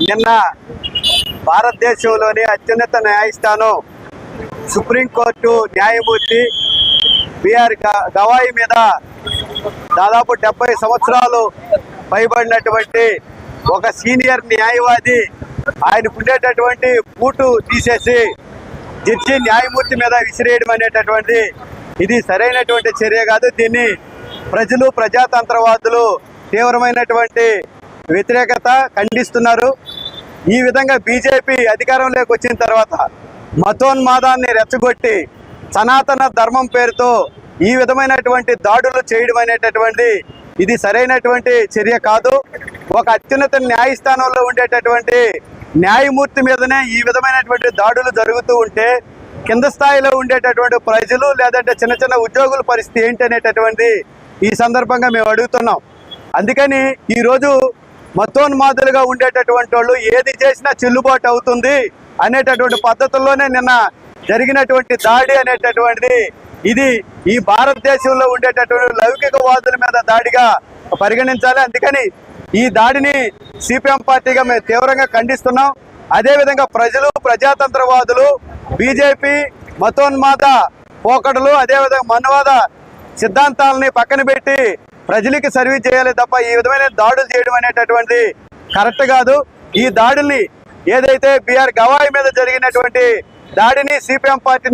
నిన్న భారతదేశంలోని అత్యున్నత న్యాయస్థానం సుప్రీంకోర్టు న్యాయమూర్తి బిఆర్ గ- గవాయి మీద దాదాపు డెబ్బై సంవత్సరాలు పైబడినటువంటి ఒక సీనియర్ న్యాయవాది ఆయన ఉండేటటువంటి పూటు తీసేసి జడ్జి న్యాయమూర్తి మీద విసిరేయడం అనేటటువంటి ఇది సరైనటువంటి చర్య కాదు. దీన్ని ప్రజలు ప్రజాతంత్రవాదులు తీవ్రమైనటువంటి వ్యతిరేకత ఖండిస్తున్నారు. ఈ విధంగా బీజేపీ అధికారంలోకి వచ్చిన తర్వాత మతోన్మాదాన్ని రెచ్చగొట్టి సనాతన ధర్మం పేరుతో ఈ విధమైనటువంటి దాడులు చేయడం అనేటటువంటి ఇది సరైనటువంటి చర్య కాదు. ఒక అత్యున్నత న్యాయస్థానంలో ఉండేటటువంటి న్యాయమూర్తి మీదనే ఈ విధమైనటువంటి దాడులు జరుగుతూ ఉంటే కింద స్థాయిలో ఉండేటటువంటి ప్రజలు లేదంటే చిన్న చిన్న ఉద్యోగుల పరిస్థితి ఏంటి అనేటటువంటి ఈ సందర్భంగా మేము అడుగుతున్నాం. అందుకని ఈరోజు మతోన్మాదులుగా ఉండేటటువంటి వాళ్ళు ఏది చేసినా చెల్లుబాటు అవుతుంది అనేటటువంటి పద్ధతుల్లోనే నిన్న జరిగినటువంటి దాడి అనేటటువంటిది. ఇది ఈ భారతదేశంలో ఉండేటటువంటి లౌకికవాదుల మీద దాడిగా పరిగణించాలి. అందుకని ఈ దాడిని సిపిఎం పార్టీగా మేము తీవ్రంగా ఖండిస్తున్నాం. అదేవిధంగా ప్రజలు ప్రజాతంత్రవాదులు బీజేపీ మతోన్మాద పోకడలు అదేవిధంగా మనవాద సిద్ధాంతాలని పక్కన పెట్టి ప్రజలకి సర్వీస్ చేయాలి తప్ప ఈ విధమైన దాడులు చేయడం అనేటటువంటి కరెక్ట్ కాదు. ఈ దాడుల్ని ఏదైతే బీఆర్ గవాయి మీద జరిగినటువంటి దాడిని సిపిఎం పార్టీ